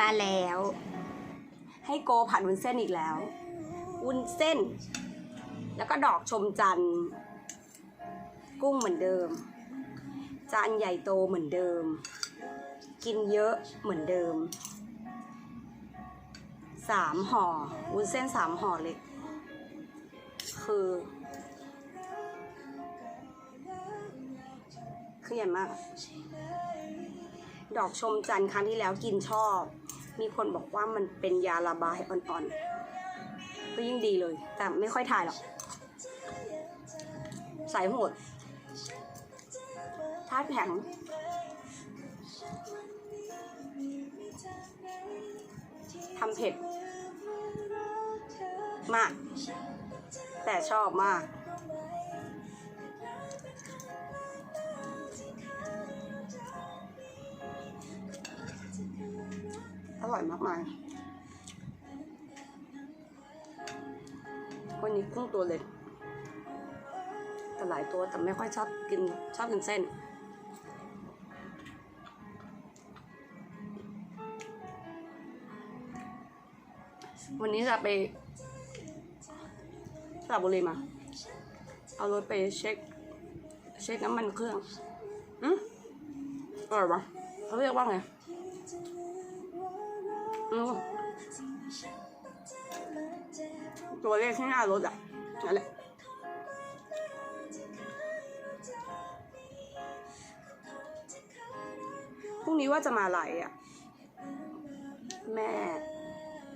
มาแล้ว ให้โกผัดวุ้นเส้นอีกแล้ว วุ้นเส้น แล้วก็ดอกชมจันทร์ กุ้งเหมือนเดิม จานใหญ่โตเหมือนเดิม กินเยอะเหมือนเดิมสามห่อวุ้นเส้นสามห่อเล็ก คือ คือใหญ่มาก ดอกชมจันทร์ครั้งที่แล้วกินชอบ มีคนบอกว่ามันเป็นยาระบายอ่อนๆ ก็ยิ่งดีเลย แต่ไม่ค่อยทายหรอก สายโหดธาตุแข็งทำเผ็ด มาก แต่ชอบมาก อร่อยมากมาย วันนี้กุ้งตัวเล็กแต่หลายตัวแต่ไม่ค่อยชอบกินชอบกินเส้น วันนี้จะไปสระบุรีมา เอารถไปเช็ค เช็คน้ำมันเครื่อง อืมอร่อยปะเขาเรียกว่าไง อืมตัวเลขที่หน้ารถอะนั่นแหละพรุ่งนี้ว่าจะมาไหลอะ แม่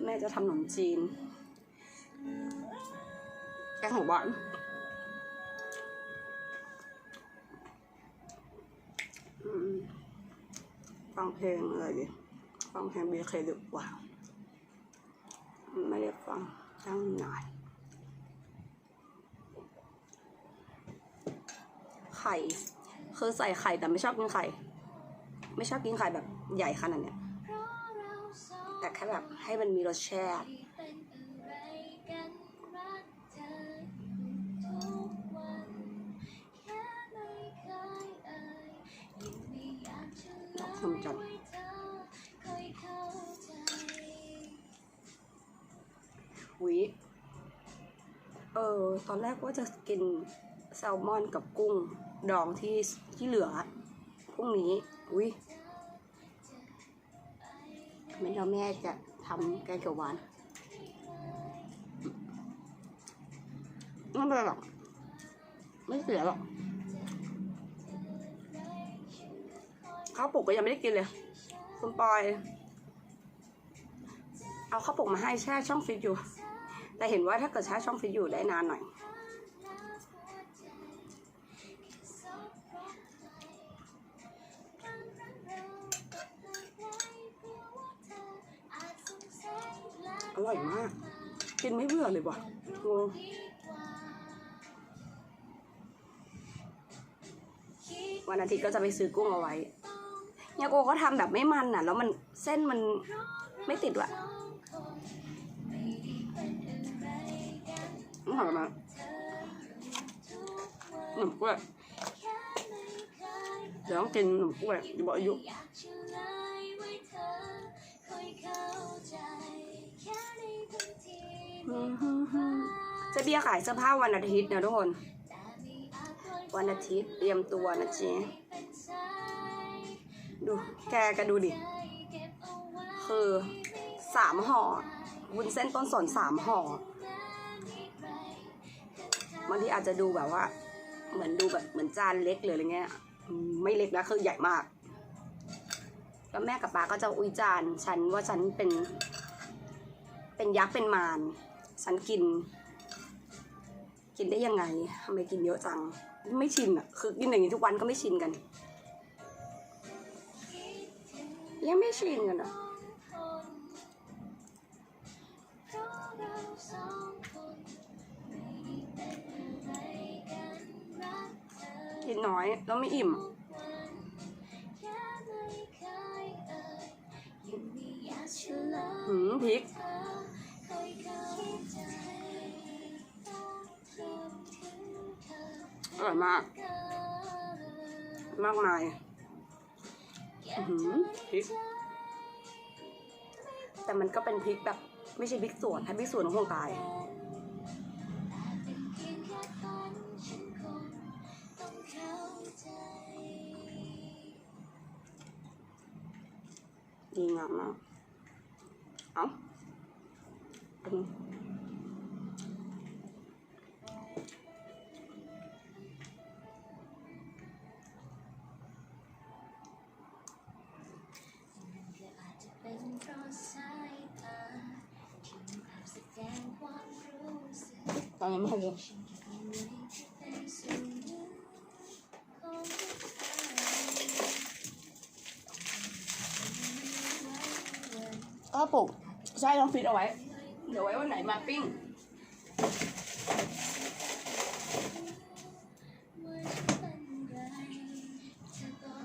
แม่จะทำขนมจีนแกงหัวหวานอืมฟังเพลงอะไรดี ฟังเพลงบีเคดีกว่า ไม่ได้ฟังตั้งนานไข่คือใส่ไข่แต่ไม่ชอบกินไข่ ไม่ชอบกินไข่แบบใหญ่ขนาดเนี้ยแต่แค่แบบให้มันมีรสชาติ เออ ตอนแรกว่าจะกินแซลมอนกับกุ้งดองที่ที่เหลือพรุ่งนี้วิไม่เราแม่จะทำแกงเขียวหวานไม่เป็นไรหรอก ไม่เสียหรอก ข้าวปลุกก็ยังไม่ได้กินเลย คุณปอย เอาข้าวปลุกมาให้แช่ช่องฟิตอยู่ แต่เห็นว่าถ้าเกิดแช่ช่องฟิตอยู่ได้นานหน่อย อร่อยมาก กินไม่เบื่อเลยว่ะงงวันอาทิตย์ก็จะไปซื้อกุ้งเอาไว้ยาโกก็ทำแบบไม่มันอะ แล้วมันเส้นมันไม่ติดว่ะ อร่อยมากขนมกล้วยเดี๋ยวต้องกินขนมกล้วยเดี๋ยวบอกอายุเจะเบียร์ขายเสื้อผ้าวันอาทิตย์นะทุกคน วันอาทิตย์เตรียมตัวนะเจ๊ดูแกก็ดูดิ คือสามห่อวุ้นเส้นต้นสนสามห่อ บางทีอาจจะดูแบบว่า เหมือนดูแบบเหมือนจานเล็กหรือะไรเงี้ยไม่เล็กนะคือใหญ่มาก แล้วแม่กับป้าก็จะอุยจานฉันว่าฉันเป็น เป็นยักษ์เป็นมารฉันกิน กินได้ยังไงทำไมกินเยอะจัง ไม่ชินอะคือกินอย่างนี้ทุกวันก็ไม่ชินกัน ยังไม่ชินกันอะ น้อยแล้วไม่อิ่ม หืมพริก อร่อยมาก มากมายอือหือพริก แต่มันก็เป็นพริกแบบ ไม่ใช่พริกสวนถ้าพริกสวนคงตาย ดีงามมากเอ้าเป็น เป็นเพราะสายตาที่มันอาจแสดงความรู้สึก ตอนนี้ไม่ค่ ปลูกใช่ต้องฟิตเอาไว้ เดี๋ยวไว้วันไหนมาปิ้ง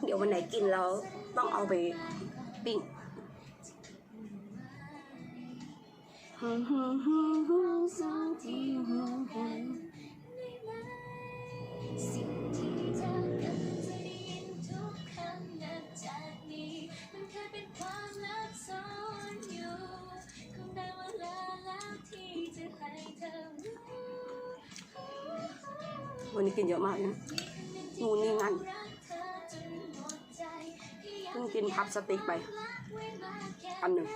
เดี๋ยววันไหนกินแล้วต้องเอาไปปิ้งสิ่ วันนี้กินเยอะมากนะนู่นนี่นั่นเพิ่งกินพับสติ๊กไปอันหนึ่ง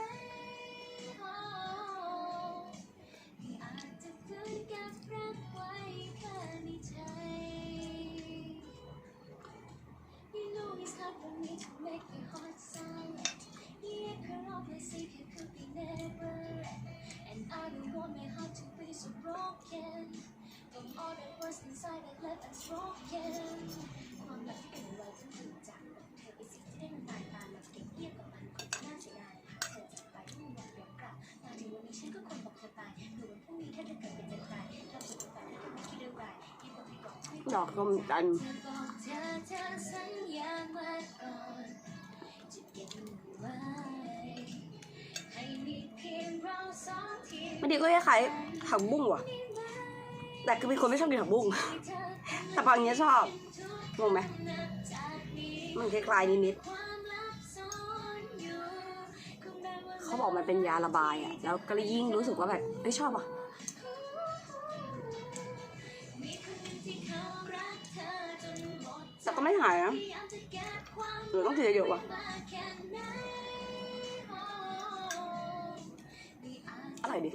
ความรักที่เป็นไว้จนถึงจากเธอเป็นสิ่งที่ได้มันตายตามมาเก็บเงียบกับมันคงจะน่าเสียดายหากเธอจากไปไม่มีวันย้อนกลับมาถึงวันนี้ฉันก็คงบอกเธอตายหรือวันพรุ่งนี้ถ้าเธอเกิดเป็นเธอตายเราจะเป็นแฟนกันไม่คิดอะไรยิ่งกว่าที่บอนที่ดอกลมจันทร์เธอเธอสัญญามาก่อนจะเก็บมันไว้ให้มีเพียงเราสองที่บางทีก็คล้ายๆผักบุ้งว่ะ แต่คือเป็นคนไม่ชอบกินผักบุ้ง แต่บางเนี้ยชอบงงไหมมันคล้ายๆนิดๆเขาบอกมันเป็นยาระบายอะ แล้วก็เลยยิ่งรู้สึกว่าแบบเฮ้ยชอบอะแต่ก็ไม่หายนะหรือต้องกินเยอะๆว่ะอร่อยดิ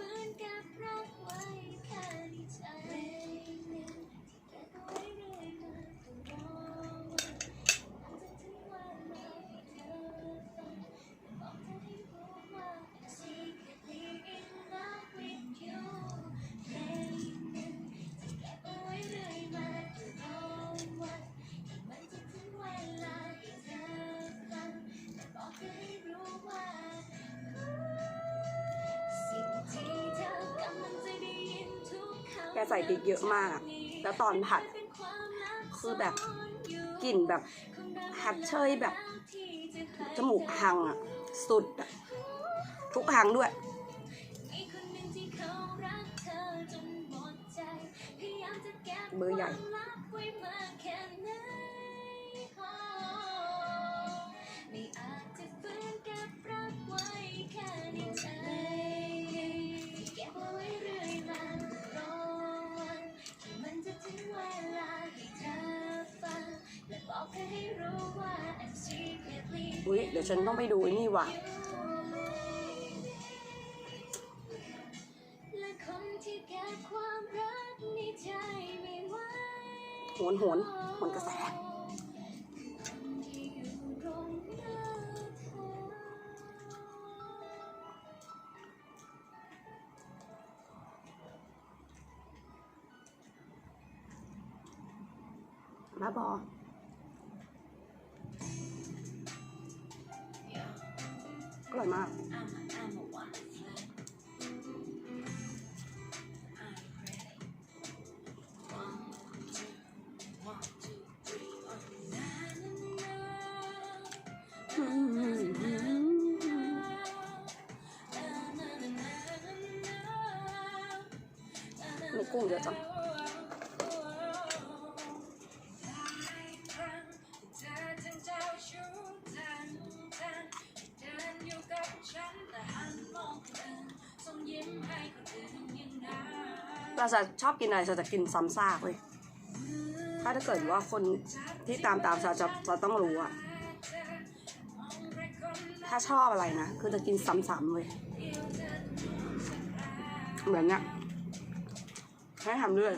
กใส่พริกเยอะมาก แล้วตอนผัด คือแบบกลิ่นแบบฮัดเชยแบบ จมูกหังอะ สุดอะทุกหังด้วยเบอร์ใหญ่ อุ้ยเดี๋ยวฉันต้องไปดูไอ้นี่ว่ะและคนที่เก็บความรักในใจไม่ไหวโหนโหนโหนกระแส มีกุ้งเยอะจังเราจะชอบกินอะไรเราจะกินซ้ำซากเลย ถ้าถ้าเกิดว่าคนที่ตามตามเราจะเราต้องรู้อะ ถ้าชอบอะไรนะ คือจะกินซ้ำๆเลยเหมือนเนี้ยให้ทำด้วย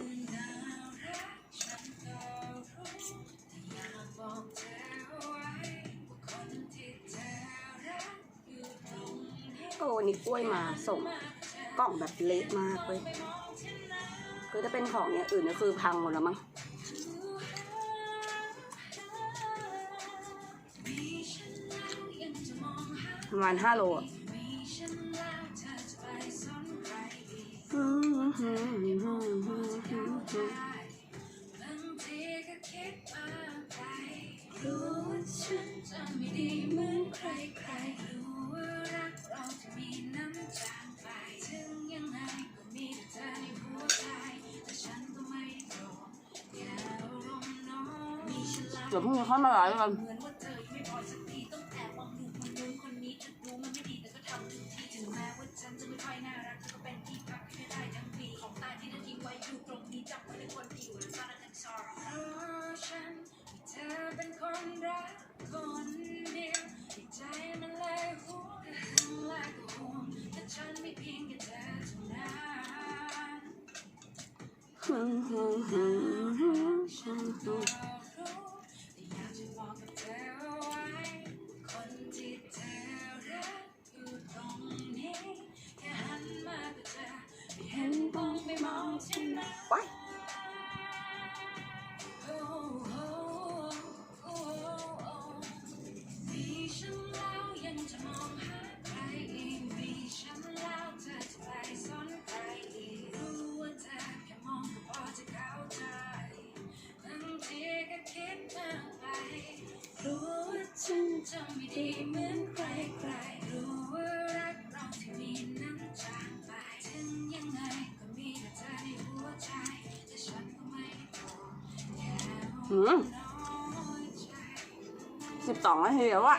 ก็วันนี้กล้วยมาส่งกล่องแบบเละมากเลยคือถ้าเป็นของเนี้ยอื่นก็คือพังหมดแล้วมั้ง ประมาณห้าโลเดี๋ยวพรุ่งนี้ค่อยมาหลายกัน home. หืมสิบสองนาทีแล้วอะ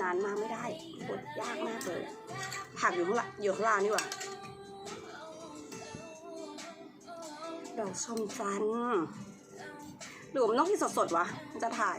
นานมากไม่ได้กดยากมากเลยผักอยู่ข้างล่างอยู่ข้างล่างนี่หว่าดอกชมฟันหรือมันต้องที่สดๆวะ จะถ่าย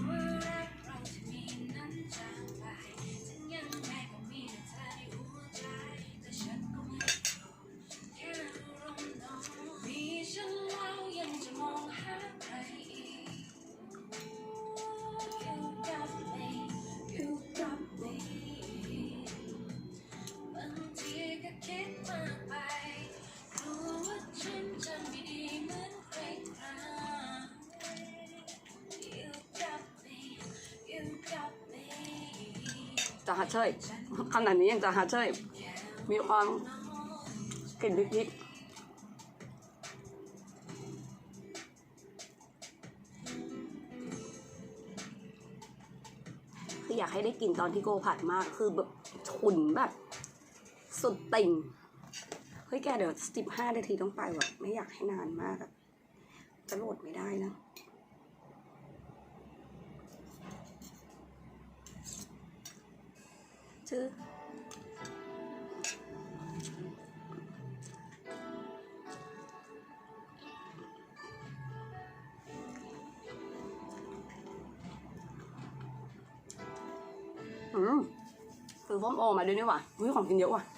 จะหาเชยขนาดนี้ยังจะหาเชยมีความกลิ่นพริกคืออยากให้ได้กลิ่นตอนที่โกผัดมาก คือแบบขุนแบบ สุดติ่งเฮ้ยแกเดี๋ยวสิบห้านาทีต้องไปว่ะ ไม่อยากให้นานมากอะจะโหลดไม่ได้นะ chứ ừ. từ vóm ồ mà đến nữa mà quý còn kinh dữ à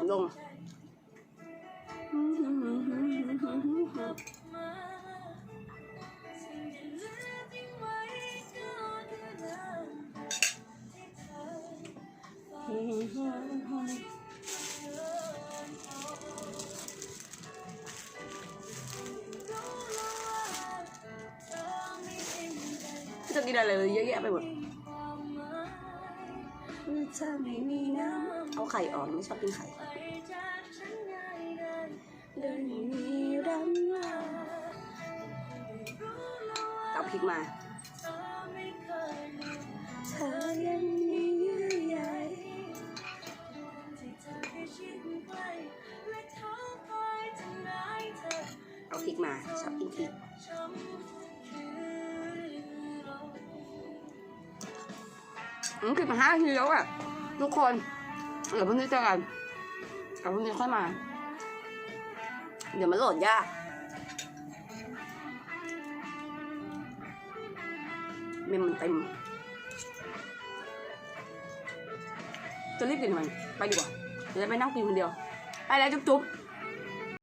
มลงจะกินอะไรเยอะแยะไปหมดเอาไข่ออกไม่ชอบกินไข่ มา เธอยังมีเยื่อใยเอาพริกมาชอบกินพริกอืมกินมาห้าทีแล้วอะ ทุกคนเดี๋ยวพรุ่งนี้เจอกันเดี๋ยวพรุ่งนี้ค่อยมา เดี๋ยวมันโหลดยาก มมมันเต็ม จะรีบกินทำไมไปดีกว่า เดี๋ยวจะไปนั่งกินคนเดียว ไปแล้วจุ๊บๆ